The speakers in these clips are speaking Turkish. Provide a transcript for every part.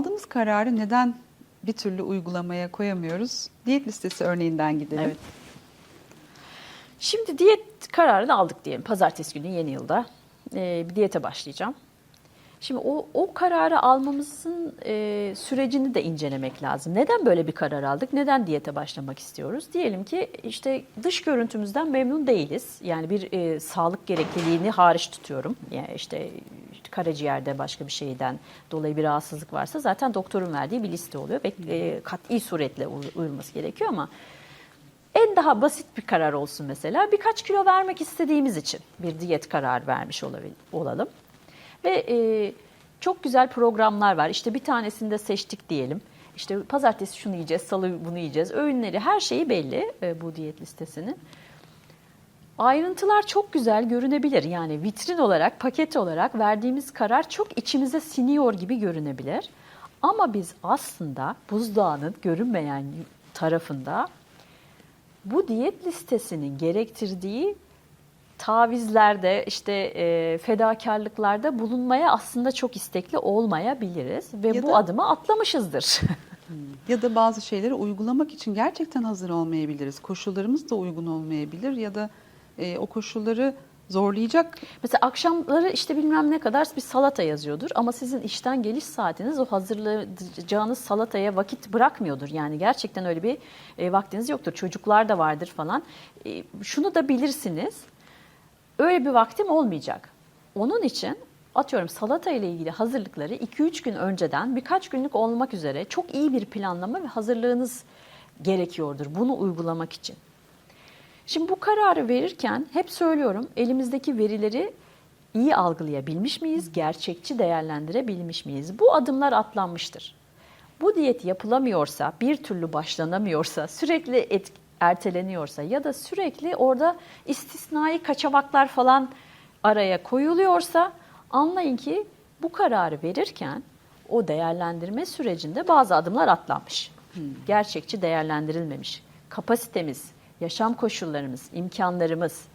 aldığımız kararı neden bir türlü uygulamaya koyamıyoruz? Diyet listesi örneğinden gidelim. Evet. Şimdi diyet kararını aldık diyelim. Pazartesi günü yeni yılda e, bir diyete başlayacağım. Şimdi o, o kararı almamızın e, sürecini de incelemek lazım. Neden böyle bir karar aldık? Neden diyete başlamak istiyoruz? Diyelim ki işte dış görüntümüzden memnun değiliz. Yani bir e, sağlık gerekliliğini hariç tutuyorum. Yani işte karaciğerde başka bir şeyden dolayı bir rahatsızlık varsa zaten doktorun verdiği bir liste oluyor ve kat'i suretle uy- uyulması gerekiyor ama en daha basit bir karar olsun mesela. Birkaç kilo vermek istediğimiz için bir diyet kararı vermiş olalım. Ve e, çok güzel programlar var. İşte bir tanesini de seçtik diyelim. İşte pazartesi şunu yiyeceğiz, salı bunu yiyeceğiz. Öğünleri, her şeyi belli e, bu diyet listesinin. Ayrıntılar çok güzel görünebilir. Yani vitrin olarak, paket olarak verdiğimiz karar çok içimize siniyor gibi görünebilir. Ama biz aslında buzdağının görünmeyen tarafında bu diyet listesinin gerektirdiği tavizlerde, işte e, fedakarlıklarda bulunmaya aslında çok istekli olmayabiliriz ve Ya bu da- adımı atlamışızdır. Ya da bazı şeyleri uygulamak için gerçekten hazır olmayabiliriz. Koşullarımız da uygun olmayabilir ya da e, o koşulları zorlayacak Mesela akşamları işte bilmem ne kadar bir salata yazıyordur ama sizin işten geliş saatiniz o hazırlayacağınız salataya vakit bırakmıyordur. Yani gerçekten öyle bir e, vaktiniz yoktur. Çocuklar da vardır falan. E, şunu da bilirsiniz. Öyle bir vaktim olmayacak. Onun için atıyorum salata ile ilgili hazırlıkları 2-3 gün önceden birkaç günlük olmak üzere çok iyi bir planlama ve hazırlığınız gerekiyordur bunu uygulamak için. Şimdi bu kararı verirken hep söylüyorum elimizdeki verileri iyi algılayabilmiş miyiz, gerçekçi değerlendirebilmiş miyiz? Bu adımlar atlanmıştır. Bu diyet yapılamıyorsa, bir türlü başlanamıyorsa, sürekli et, erteleniyorsa ya da sürekli orada istisnai kaçamaklar falan araya koyuluyorsa anlayın ki bu kararı verirken o değerlendirme sürecinde bazı adımlar atlanmış. Gerçekçi değerlendirilmemiş. Kapasitemiz, yaşam koşullarımız, imkanlarımız,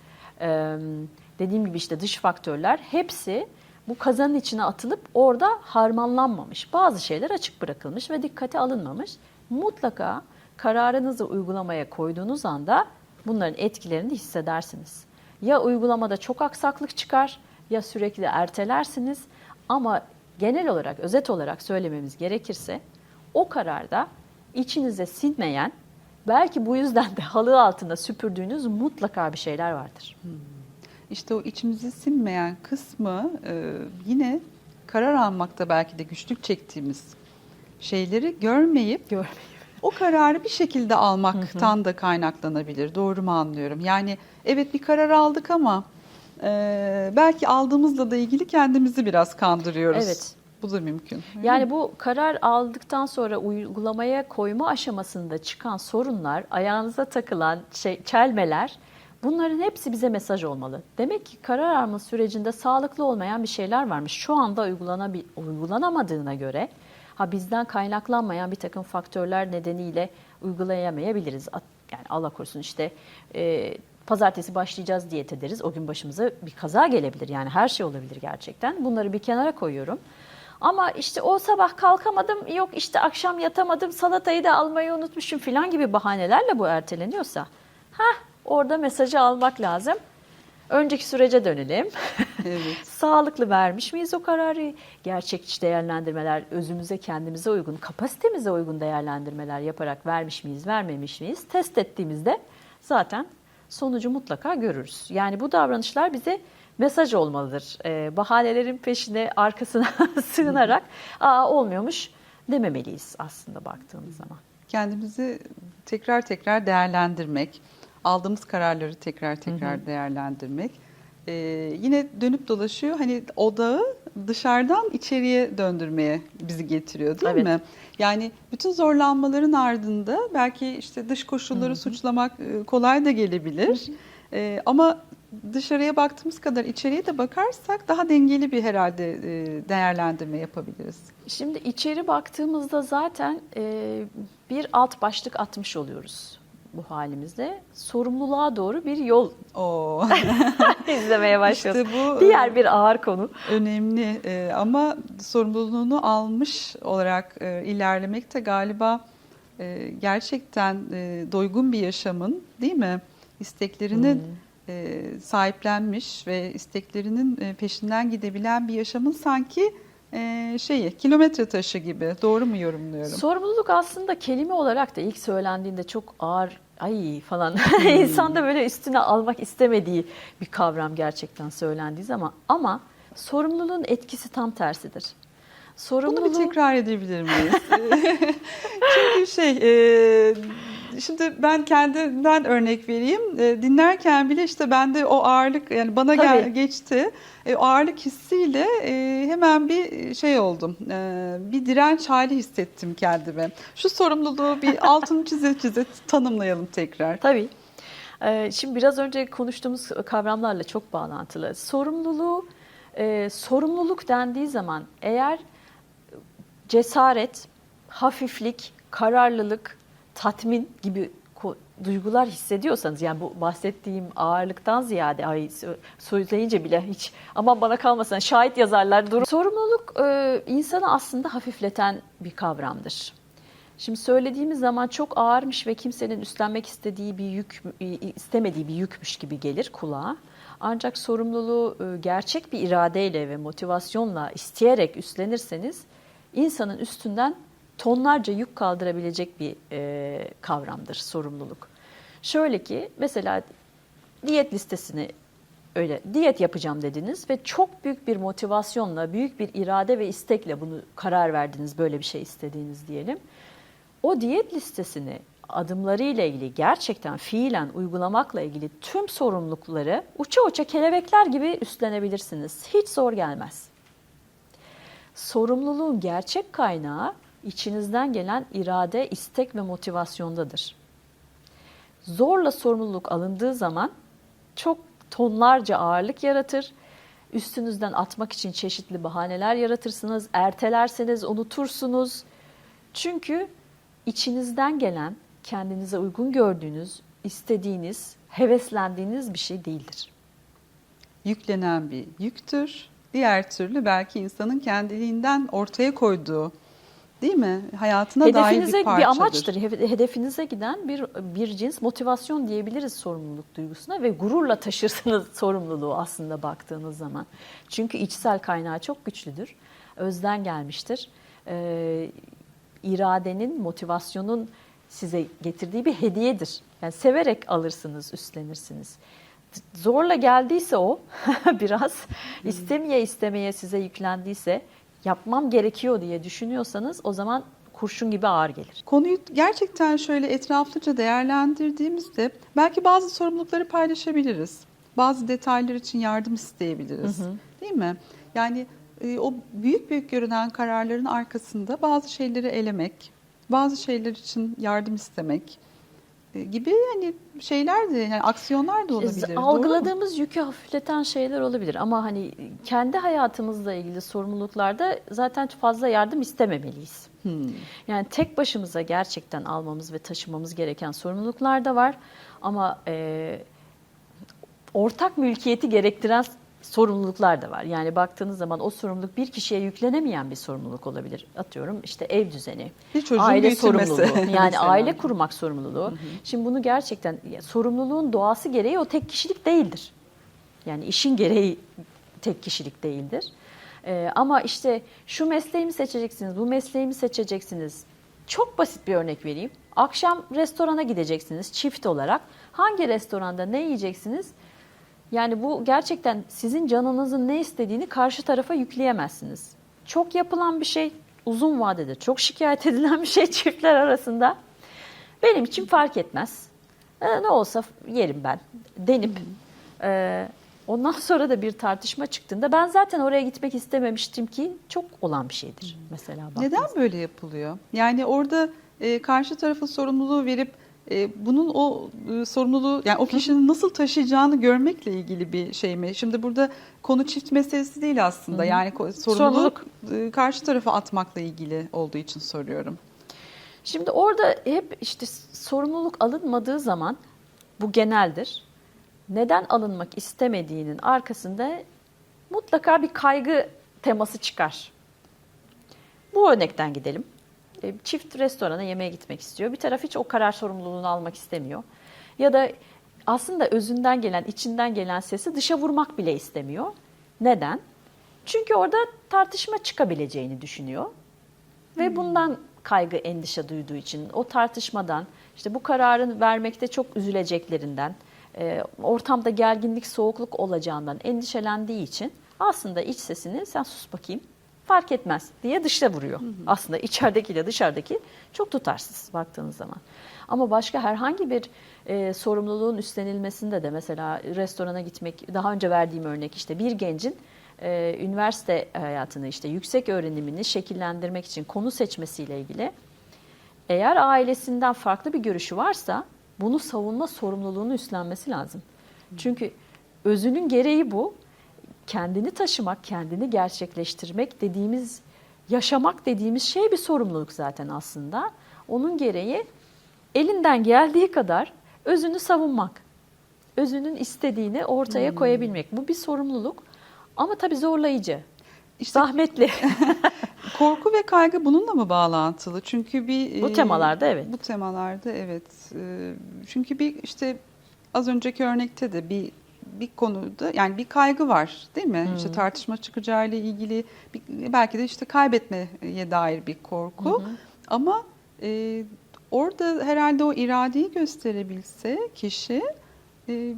dediğim gibi işte dış faktörler hepsi bu kazanın içine atılıp orada harmanlanmamış. Bazı şeyler açık bırakılmış ve dikkate alınmamış. Mutlaka kararınızı uygulamaya koyduğunuz anda bunların etkilerini hissedersiniz. Ya uygulamada çok aksaklık çıkar ya sürekli ertelersiniz ama genel olarak özet olarak söylememiz gerekirse o kararda içinize sinmeyen belki bu yüzden de halı altında süpürdüğünüz mutlaka bir şeyler vardır. İşte o içimizi sinmeyen kısmı e, yine karar almakta belki de güçlük çektiğimiz şeyleri görmeyip Görmeyin. o kararı bir şekilde almaktan da kaynaklanabilir. Doğru mu anlıyorum? Yani evet bir karar aldık ama e, belki aldığımızla da ilgili kendimizi biraz kandırıyoruz. Evet. Bu da mümkün. Yani bu karar aldıktan sonra uygulamaya koyma aşamasında çıkan sorunlar, ayağınıza takılan şey, çelmeler bunların hepsi bize mesaj olmalı. Demek ki karar alma sürecinde sağlıklı olmayan bir şeyler varmış. Şu anda uygulanabi- uygulanamadığına göre ha bizden kaynaklanmayan bir takım faktörler nedeniyle uygulayamayabiliriz. Yani Allah korusun işte e, pazartesi başlayacağız diyet ederiz. O gün başımıza bir kaza gelebilir. Yani her şey olabilir gerçekten. Bunları bir kenara koyuyorum. Ama işte o sabah kalkamadım, yok işte akşam yatamadım, salatayı da almayı unutmuşum falan gibi bahanelerle bu erteleniyorsa, ha orada mesajı almak lazım. Önceki sürece dönelim. Evet. Sağlıklı vermiş miyiz o kararı? Gerçekçi değerlendirmeler, özümüze, kendimize uygun, kapasitemize uygun değerlendirmeler yaparak vermiş miyiz, vermemiş miyiz? Test ettiğimizde zaten sonucu mutlaka görürüz. Yani bu davranışlar bize mesaj olmalıdır. Ee, bahanelerin peşine, arkasına sığınarak aa olmuyormuş dememeliyiz aslında baktığımız zaman. kendimizi tekrar tekrar değerlendirmek, aldığımız kararları tekrar tekrar değerlendirmek. Ee, yine dönüp dolaşıyor. Hani odağı dışarıdan içeriye döndürmeye bizi getiriyor değil Evet. mi? Yani bütün zorlanmaların ardında belki işte dış koşulları suçlamak e, kolay da gelebilir. Ee, ama dışarıya baktığımız kadar içeriye de bakarsak daha dengeli bir herhalde e, değerlendirme yapabiliriz. Şimdi içeri baktığımızda zaten e, bir alt başlık atmış oluyoruz. bu halimizde sorumluluğa doğru bir yol Oo. izlemeye başladık. İşte bu Diğer bir ağır konu. önemli e, ama sorumluluğunu almış olarak e, ilerlemek de galiba e, gerçekten e, doygun bir yaşamın değil mi? İsteklerinin Hmm. E, sahiplenmiş ve isteklerinin e, peşinden gidebilen bir yaşamın sanki e, şeyi kilometre taşı gibi. Doğru mu yorumluyorum? Sorumluluk aslında kelime olarak da ilk söylendiğinde çok ağır ay falan insan da böyle üstüne almak istemediği bir kavram gerçekten söylendiği zaman ama sorumluluğun etkisi tam tersidir. Bunu Sorumluluğun bir tekrar edebilir miyiz? Çünkü şey, e, şimdi ben kendimden örnek vereyim. E, dinlerken bile işte bende o ağırlık yani bana gel, geçti. E, o ağırlık hissiyle e, hemen bir şey oldum. E, bir direnç hali hissettim kendime. Şu sorumluluğu bir altını çize çize tanımlayalım tekrar. Tabii. Ee, Şimdi biraz önce konuştuğumuz kavramlarla çok bağlantılı. Sorumluluğu, e, sorumluluk dendiği zaman eğer cesaret, hafiflik, kararlılık, tatmin gibi duygular hissediyorsanız yani bu bahsettiğim ağırlıktan ziyade ay sö- söyleyince bile hiç aman bana kalmasın şahit yazarlar durum. Sorumluluk e, insanı aslında hafifleten bir kavramdır. Şimdi söylediğimiz zaman çok ağırmış ve kimsenin üstlenmek istediği bir yük, istemediği bir yükmüş gibi gelir kulağa. Ancak sorumluluğu e, gerçek bir iradeyle ve motivasyonla isteyerek üstlenirseniz insanın üstünden tonlarca yük kaldırabilecek bir e, kavramdır sorumluluk. Şöyle ki mesela diyet listesini öyle diyet yapacağım dediniz ve çok büyük bir motivasyonla, büyük bir irade ve istekle bunu karar verdiniz böyle bir şey istediğiniz diyelim. O diyet listesini adımlarıyla ilgili gerçekten fiilen uygulamakla ilgili tüm sorumlulukları uça uça kelebekler gibi üstlenebilirsiniz. Hiç zor gelmez. Sorumluluğun gerçek kaynağı içinizden gelen irade, istek ve motivasyondadır. Zorla sorumluluk alındığı zaman çok tonlarca ağırlık yaratır. Üstünüzden atmak için çeşitli bahaneler yaratırsınız, ertelerseniz unutursunuz. Çünkü içinizden gelen, kendinize uygun gördüğünüz, istediğiniz, heveslendiğiniz bir şey değildir. Yüklenen bir yüktür. Diğer türlü belki insanın kendiliğinden ortaya koyduğu değil mi? Hayatına dair Hedefinize bir bir, parçadır. amaçtır. He- Hedefinize giden bir bir cins motivasyon diyebiliriz sorumluluk duygusuna ve gururla taşırsınız sorumluluğu aslında baktığınız zaman. Çünkü içsel kaynağı çok güçlüdür. Özden gelmiştir. Ee, iradenin, motivasyonun size getirdiği bir hediyedir. Yani severek alırsınız, üstlenirsiniz. Zorla geldiyse o biraz istemeye istemeye size yüklendiyse yapmam gerekiyor diye düşünüyorsanız o zaman kurşun gibi ağır gelir. Konuyu gerçekten şöyle etraflıca değerlendirdiğimizde belki bazı sorumlulukları paylaşabiliriz. Bazı detaylar için yardım isteyebiliriz. Değil mi? Yani e, o büyük büyük görünen kararların arkasında bazı şeyleri elemek, bazı şeyler için yardım istemek gibi hani şeyler de yani aksiyonlar da olabilir. doğru mu? Algıladığımız yükü hafifleten şeyler olabilir ama hani kendi hayatımızla ilgili sorumluluklarda zaten fazla yardım istememeliyiz. Hmm. Yani tek başımıza gerçekten almamız ve taşımamız gereken sorumluluklar da var ama e, ortak mülkiyeti gerektiren sorumluluklar da var. Yani baktığınız zaman o sorumluluk bir kişiye yüklenemeyen bir sorumluluk olabilir. Atıyorum işte ev düzeni, Bir çocuğun aile büyütülmesi sorumluluğu, yani aile kurmak sorumluluğu. Şimdi bunu gerçekten sorumluluğun doğası gereği o tek kişilik değildir. Yani işin gereği tek kişilik değildir. Ee, ama işte şu mesleğimi seçeceksiniz, bu mesleğimi seçeceksiniz. Çok basit bir örnek vereyim. Akşam restorana gideceksiniz çift olarak. Hangi restoranda ne yiyeceksiniz? Yani bu gerçekten sizin canınızın ne istediğini karşı tarafa yükleyemezsiniz. Çok yapılan bir şey, uzun vadede çok şikayet edilen bir şey çiftler arasında. Benim için fark etmez. Ee, ne olsa yerim ben denip e, ondan sonra da bir tartışma çıktığında ben zaten oraya gitmek istememiştim ki çok olan bir şeydir mesela. Neden baktığınızda. böyle yapılıyor? Yani orada e, karşı tarafa sorumluluğu verip e, bunun o e, sorumluluğu yani o kişinin nasıl taşıyacağını görmekle ilgili bir şey mi? Şimdi burada konu çift meselesi değil aslında. Yani ko- sorumluluk e, karşı tarafa atmakla ilgili olduğu için soruyorum. Şimdi orada hep işte sorumluluk alınmadığı zaman bu geneldir. Neden alınmak istemediğinin arkasında mutlaka bir kaygı teması çıkar. Bu örnekten gidelim. E, Çift restorana yemeğe gitmek istiyor. Bir taraf hiç o karar sorumluluğunu almak istemiyor. Ya da aslında özünden gelen, içinden gelen sesi dışa vurmak bile istemiyor. Neden? Çünkü orada tartışma çıkabileceğini düşünüyor. Ve bundan kaygı, endişe duyduğu için, o tartışmadan, işte bu kararın vermekte çok üzüleceklerinden, e, ortamda gerginlik, soğukluk olacağından endişelendiği için aslında iç sesini sen sus bakayım, fark etmez diye dışta vuruyor. Aslında içeridekiyle dışarıdaki çok tutarsız baktığınız zaman. Ama başka herhangi bir e, sorumluluğun üstlenilmesinde de mesela restorana gitmek, daha önce verdiğim örnek işte bir gencin e, üniversite hayatını işte yüksek öğrenimini şekillendirmek için konu seçmesiyle ilgili eğer ailesinden farklı bir görüşü varsa bunu savunma sorumluluğunu üstlenmesi lazım. Çünkü özünün gereği bu. Kendini taşımak, kendini gerçekleştirmek dediğimiz, yaşamak dediğimiz şey bir sorumluluk zaten aslında. Onun gereği elinden geldiği kadar özünü savunmak. Özünün istediğini ortaya koyabilmek. Bu bir sorumluluk ama tabii zorlayıcı. İşte Zahmetli. korku ve kaygı bununla mı bağlantılı? Çünkü bir Bu e, temalarda evet. Bu temalarda evet. E, Çünkü bir işte az önceki örnekte de bir bir konuda yani bir kaygı var değil mi? İşte tartışma çıkacağı ile ilgili bir, belki de işte kaybetmeye dair bir korku. Ama e, orada herhalde o iradeyi gösterebilse kişi e,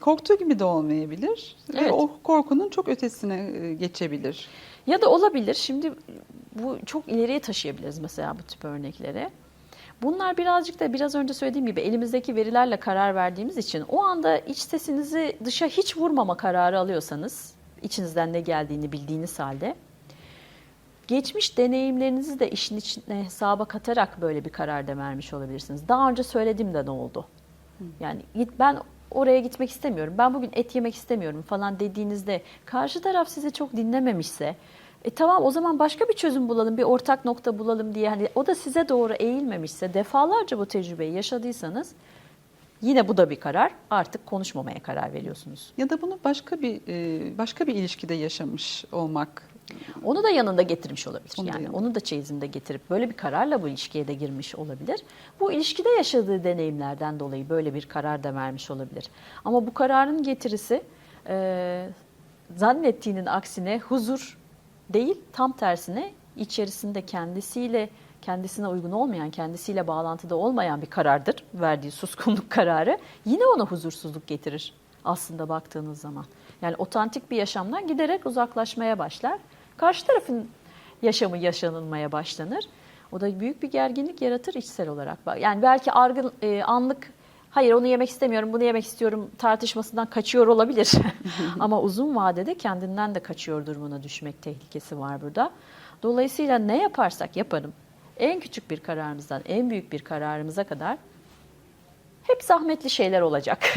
korktuğu gibi de olmayabilir. Ve Evet. o korkunun çok ötesine e, geçebilir. Ya da olabilir. Şimdi bu çok ileriye taşıyabiliriz mesela bu tip örnekleri. Bunlar birazcık da biraz önce söylediğim gibi elimizdeki verilerle karar verdiğimiz için o anda iç sesinizi dışa hiç vurmama kararı alıyorsanız, içinizden ne geldiğini bildiğiniz halde geçmiş deneyimlerinizi de işin içine hesaba katarak böyle bir karar da vermiş olabilirsiniz. Daha önce söyledim de ne oldu? Yani git ben oraya gitmek istemiyorum. Ben bugün et yemek istemiyorum falan dediğinizde karşı taraf sizi çok dinlememişse e tamam o zaman başka bir çözüm bulalım, bir ortak nokta bulalım diye hani o da size doğru eğilmemişse defalarca bu tecrübeyi yaşadıysanız yine bu da bir karar. Artık konuşmamaya karar veriyorsunuz. Ya da bunu başka bir e, başka bir ilişkide yaşamış olmak. Onu da yanında getirmiş olabilir. Onu da yani yanında. onu da çeyizinde getirip böyle bir kararla bu ilişkiye de girmiş olabilir. Bu ilişkide yaşadığı deneyimlerden dolayı böyle bir karar da vermiş olabilir. Ama bu kararın getirisi e, zannettiğinin aksine huzur değil, tam tersine içerisinde kendisiyle kendisine uygun olmayan, kendisiyle bağlantıda olmayan bir karardır. Verdiği suskunluk kararı yine ona huzursuzluk getirir aslında baktığınız zaman. Yani otantik bir yaşamdan giderek uzaklaşmaya başlar. Karşı tarafın yaşamı yaşanılmaya başlanır. O da büyük bir gerginlik yaratır içsel olarak. Yani belki argın, e, anlık hayır onu yemek istemiyorum, bunu yemek istiyorum tartışmasından kaçıyor olabilir. Ama uzun vadede kendinden de kaçıyor durumuna düşmek tehlikesi var burada. Dolayısıyla ne yaparsak yapalım, en küçük bir kararımızdan en büyük bir kararımıza kadar hep zahmetli şeyler olacak.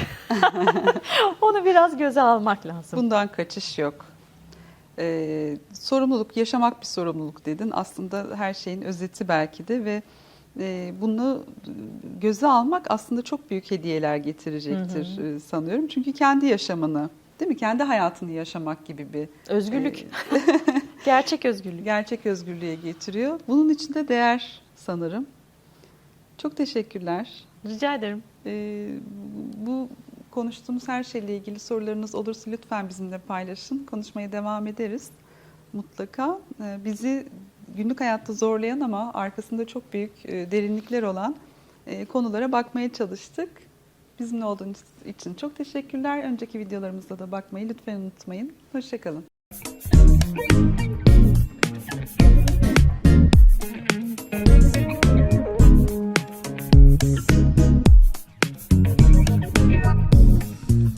Onu biraz göze almak lazım. Bundan kaçış yok. Ee, sorumluluk, yaşamak bir sorumluluk dedin. Aslında her şeyin özeti belki de ve bunu göze almak aslında çok büyük hediyeler getirecektir e, sanıyorum. Çünkü kendi yaşamını, değil mi? Kendi hayatını yaşamak gibi bir Özgürlük. Gerçek özgürlük. gerçek özgürlüğe getiriyor. Bunun için de değer sanırım. Çok teşekkürler. Rica ederim. Ee, bu konuştuğumuz her şeyle ilgili sorularınız olursa lütfen bizimle paylaşın. Konuşmaya devam ederiz mutlaka. Ee, bizi günlük hayatta zorlayan ama arkasında çok büyük e, derinlikler olan e, konulara bakmaya çalıştık. Bizimle olduğunuz için çok teşekkürler. Önceki videolarımızda da bakmayı lütfen unutmayın. Hoşçakalın.